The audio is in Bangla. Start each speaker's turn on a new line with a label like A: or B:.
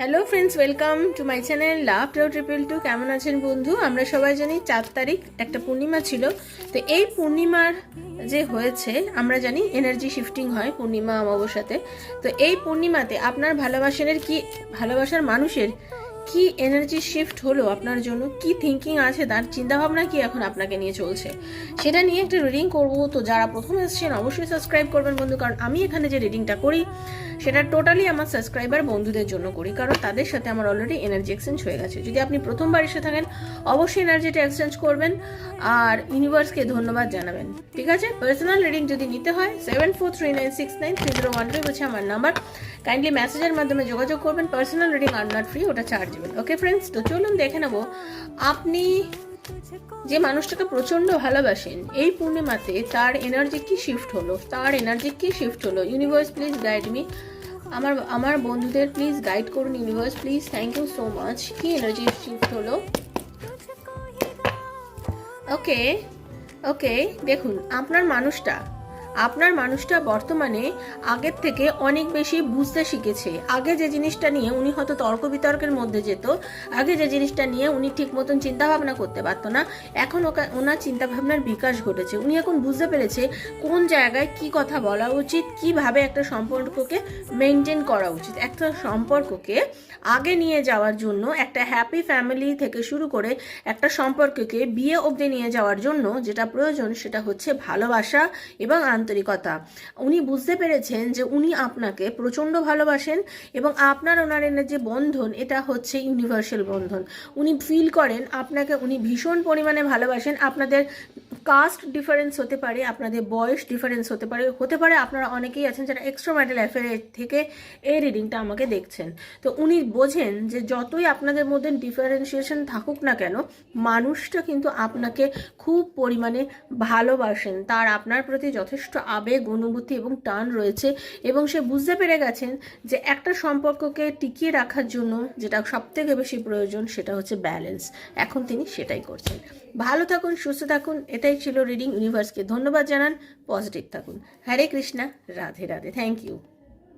A: Hello friends welcome to my channel love to triple two কেমন আছেন বন্ধু? আমরা সবাই জানি চার তারিখ একটা পূর্ণিমা ছিল। তো এই পূর্ণিমার যে হয়েছে, আমরা জানি এনার্জি শিফটিং হয় পূর্ণিমা অমাবস্যাতে। তো এই পূর্ণিমাতে আপনার ভালোবাসার কি, ভালোবাসার মানুষের কি এনার্জি শিফট হলো আপনার জন্য? কি থিঙ্কিং আছে? তার চিন্তাভাবনা কি এখন আপনাকে নিয়ে চলছে? সেটা নিয়ে একটা রিডিং করব। তো যারা প্রথম এসছেন, অবশ্যই সাবস্ক্রাইব করবেন বন্ধু। কারণ আমি এখানে যে রিডিংটা করি সেটা টোটালি আমার সাবস্ক্রাইবার বন্ধুদের জন্য করি, কারণ তাদের সাথে আমার অলরেডি এনার্জি এক্সচেঞ্জ হয়ে গেছে। যদি আপনি প্রথমবার এসে থাকেন, অবশ্যই এনার্জিটা এক্সচেঞ্জ করবেন, আর ইউনিভার্সকে ধন্যবাদ জানাবেন। ঠিক আছে? পার্সোনাল রিডিং যদি নিতে হয় seven four three nine six nine three zero one five হচ্ছে আমার নাম্বার কাইন্ডলি মেসেজের মাধ্যমে যোগাযোগ করবেন personal reading are not free ওটা চার্জ চার্জেবল ওকে ফ্রেন্ডস তো চলুন দেখে নেব, আপনি যে মানুষটাকে প্রচণ্ড ভালোবাসেন, এই পূর্ণিমাতে তার এনার্জি কি শিফট হলো? তার এনার্জি কি শিফট হলো? ইউনিভার্স প্লিজ গাইড মি আমার আমার বন্ধুদের প্লিজ গাইড করুন universe please thank you so much কি এনার্জি শিফট হলো? ওকে ওকে দেখুন, আপনার মানুষটা আপনার মানুষটা বর্তমানে আগের থেকে অনেক বেশি বুঝতে শিখেছে। আগে যে জিনিসটা নিয়ে উনি হয়তো তর্ক বিতর্কের মধ্যে যেত, আগে যে জিনিসটা নিয়ে উনি ঠিক মতন চিন্তা ভাবনা করতে পারতো না, এখন ওনার চিন্তা ভাবনার বিকাশ ঘটেছে। উনি এখন বুঝতে পেরেছে কোন জায়গায় কি কথা বলা উচিত, কীভাবে একটা সম্পর্ককে মেনটেন করা উচিত। একটা সম্পর্ককে আগে নিয়ে যাওয়ার জন্য, একটা হ্যাপি ফ্যামিলি থেকে শুরু করে একটা সম্পর্ককে বিয়ে অবধি নিয়ে যাওয়ার জন্য যেটা প্রয়োজন সেটা হচ্ছে ভালোবাসা এবং আন্তরিকতা। উনি বুঝতে পেরেছেন যে উনি আপনাকে প্রচণ্ড ভালোবাসেন এবং আপনার ওনার যে বন্ধন, এটা হচ্ছে ইউনিভার্সাল বন্ধন। উনি ফিল করেন, আপনাকে উনি ভীষণ পরিমাণে ভালোবাসেন, আপনাদের কাস্ট ডিফারেন্স হতে পারে, আপনাদের বয়স ডিফারেন্স হতে পারে হতে পারে আপনারা অনেকেই আছেন যারা এক্সট্রা ম্যাটাল অ্যাফেয়ার থেকে এই রিডিংটা আমাকে দেখছেন। তো উনি বোঝেন যে যতই আপনাদের মধ্যে ডিফারেন্সিয়েশন থাকুক না কেন, মানুষটা কিন্তু আপনাকে খুব পরিমাণে ভালোবাসেন। তার আপনার প্রতি যথেষ্ট আবেগ, অনুভূতি এবং টান রয়েছে এবং সে বুঝতে পেরে গেছেন যে একটা সম্পর্ককে টিকিয়ে রাখার জন্য যেটা সব থেকে বেশি প্রয়োজন সেটা হচ্ছে ব্যালেন্স এখন তিনি সেটাই করছেন। ভালো থাকুন, সুস্থ থাকুন, এটাই ছিল রিডিং ইউনিভার্সকে ধন্যবাদ জানান। পজিটিভ থাকুন। হরে কৃষ্ণা। রাধে রাধে। Thank you